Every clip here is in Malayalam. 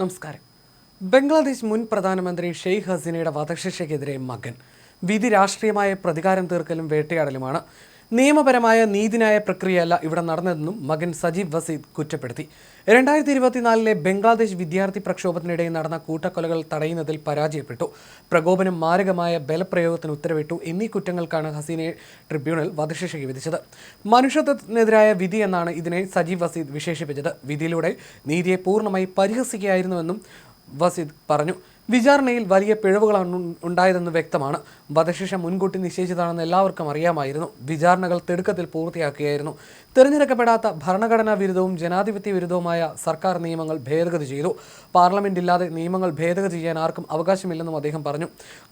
നമസ്കാരം. ബംഗ്ലാദേശ് മുൻ പ്രധാനമന്ത്രി ഷെയ്ഖ് ഹസീനയുടെ വധശിക്ഷയ്ക്കെതിരെ മകൻ. വിധി രാഷ്ട്രീയമായ പ്രതികാരം തീർക്കലും വേട്ടയാടലുമാണ് നിയമപരമായ നീതിന്യായ പ്രക്രിയയല്ല ഇവിടെ നടന്നതെന്നും മകൻ സജീവ് വസീദ് കുറ്റപ്പെടുത്തി. രണ്ടായിരത്തി ഇരുപത്തിനാലിലെ ബംഗ്ലാദേശ് വിദ്യാർത്ഥി പ്രക്ഷോഭത്തിനിടെ നടന്ന കൂട്ടക്കൊലകൾ തടയുന്നതിൽ പരാജയപ്പെട്ടു. പ്രകോപനം മാരകമായ ബലപ്രയോഗത്തിന് ഉത്തരവിട്ടു. എന്നീ കുറ്റങ്ങൾക്കാണ് ഹസീനയെ ട്രിബ്യൂണൽ വധശിക്ഷയ്ക്ക് വിധിച്ചത്. മനുഷ്യത്വത്തിനെതിരായ വിധി എന്നാണ് ഇതിനെ സജീവ് വസീദ് വിശേഷിപ്പിച്ചത്. വിധിയിലൂടെ നീതിയെ പൂർണമായി പരിഹസിക്കുകയായിരുന്നുവെന്നും വസീദ് പറഞ്ഞു. വിചാരണയിൽ വലിയ പിഴവുകളാണ് ഉണ്ടായതെന്ന് വ്യക്തമാണ്. വധശിക്ഷ മുൻകൂട്ടി നിശ്ചയിച്ചതാണെന്ന് എല്ലാവർക്കും അറിയാമായിരുന്നു. വിചാരണകൾ തിടുക്കത്തിൽ പൂർത്തിയാക്കുകയായിരുന്നു. തിരഞ്ഞെടുക്കപ്പെടാത്ത ഭരണഘടനാ വിരുദ്ധവും ജനാധിപത്യ വിരുദ്ധവുമായ സർക്കാർ നിയമങ്ങൾ ഭേദഗതി ചെയ്തു. പാർലമെന്റ് ഇല്ലാതെ നിയമങ്ങൾ ഭേദഗതി ചെയ്യാൻ ആർക്കും അവകാശമില്ലെന്നും അദ്ദേഹം പറഞ്ഞു.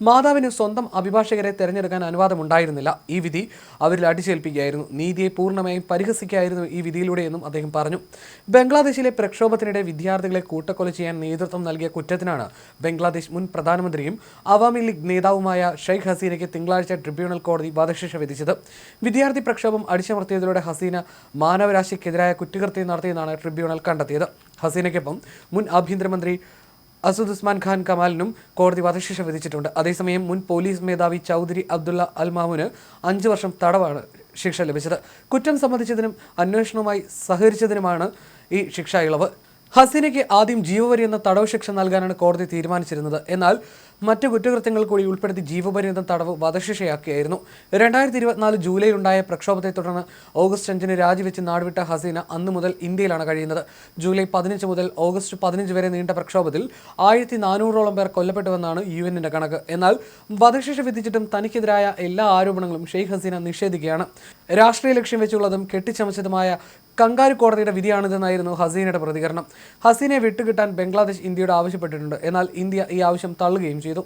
മാതാവിന് സ്വന്തം അഭിഭാഷകരെ തിരഞ്ഞെടുക്കാൻ അനുവാദമുണ്ടായിരുന്നില്ല. ഈ വിധി അവരിൽ അടിച്ചേൽപ്പിക്കുകയായിരുന്നു. നീതിയെ പൂർണമായും പരിഹസിക്കുകയായിരുന്നു ഈ വിധിയിലൂടെയെന്നും അദ്ദേഹം പറഞ്ഞു. ബംഗ്ലാദേശിലെ പ്രക്ഷോഭത്തിനിടെ വിദ്യാർത്ഥികളെ കൂട്ടക്കൊല ചെയ്യാൻ നേതൃത്വം നൽകിയ കുറ്റത്തിനാണ് ബംഗ്ലാദേശ് മുൻ പ്രധാനമന്ത്രിയും അവാമി ലീഗ് നേതാവുമായ ഷെയ്ഖ് ഹസീനയ്ക്ക് തിങ്കളാഴ്ച ട്രിബ്യൂണൽ കോടതി വധശിക്ഷ വിധിച്ചത്. വിദ്യാർത്ഥി പ്രക്ഷോഭം അടിച്ചമർത്തിയതിലൂടെ ഹസീന മാനവരാശിക്കെതിരായ കുറ്റകൃത്യം നടത്തിയെന്നാണ് ട്രിബ്യൂണൽ കണ്ടെത്തിയത്. ഹസീനയ്ക്കൊപ്പം മുൻ ആഭ്യന്തരമന്ത്രി അസുദ് ഉസ്മാൻ ഖാൻ കമാലിനും കോടതി വധശിക്ഷ വിധിച്ചിട്ടുണ്ട്. അതേസമയം മുൻ പോലീസ് മേധാവി ചൗധരി അബ്ദുള്ള അൽ മാമുന് അഞ്ച് വർഷം തടവാണ് ശിക്ഷ ലഭിച്ചത്. കുറ്റം സംബന്ധിച്ചതിനും അന്വേഷണവുമായി സഹകരിച്ചതിനുമാണ് ഈ ശിക്ഷ ഇളവ്. ഹസീനയ്ക്ക് ആദ്യം ജീവപര്യന്തം തടവ് ശിക്ഷ നൽകാനാണ് കോടതി തീരുമാനിച്ചിരുന്നത്. എന്നാൽ മറ്റ് കുറ്റകൃത്യങ്ങൾ കൂടി ഉൾപ്പെടുത്തി ജീവപര്യന്തം തടവ് വധശിക്ഷയാക്കിയായിരുന്നു. രണ്ടായിരത്തി ഇരുപത്തിനാല് ജൂലൈയിലുണ്ടായ പ്രക്ഷോഭത്തെ തുടർന്ന് ഓഗസ്റ്റ് അഞ്ചിന് രാജിവെച്ച് നാടുവിട്ട ഹസീന അന്ന് മുതൽ ഇന്ത്യയിലാണ് കഴിയുന്നത്. ജൂലൈ പതിനഞ്ച് മുതൽ ഓഗസ്റ്റ് പതിനഞ്ച് വരെ നീണ്ട പ്രക്ഷോഭത്തിൽ ആയിരത്തി നാനൂറോളം പേർ കൊല്ലപ്പെട്ടുവെന്നാണ് യു എന്നിന്റെ കണക്ക്. എന്നാൽ വധശിക്ഷ വിധിച്ചിട്ടും തനിക്കെതിരായ എല്ലാ ആരോപണങ്ങളും ഷെയ്ഖ് ഹസീന നിഷേധിക്കുകയാണ്. രാഷ്ട്രീയ ലക്ഷ്യം വെച്ചുള്ളതും കെട്ടിച്ചമച്ചതുമായ കങ്കാരു കോടതിയുടെ വിധിയാണിതെന്നായിരുന്നു ഹസീനയുടെ പ്രതികരണം. ഹസീനയെ വിട്ടുകിട്ടാൻ ബംഗ്ലാദേശ് ഇന്ത്യയോട് ആവശ്യപ്പെട്ടിട്ടുണ്ട്. എന്നാൽ ഇന്ത്യ ഈ ആവശ്യം തള്ളുകയും ചെയ്തു.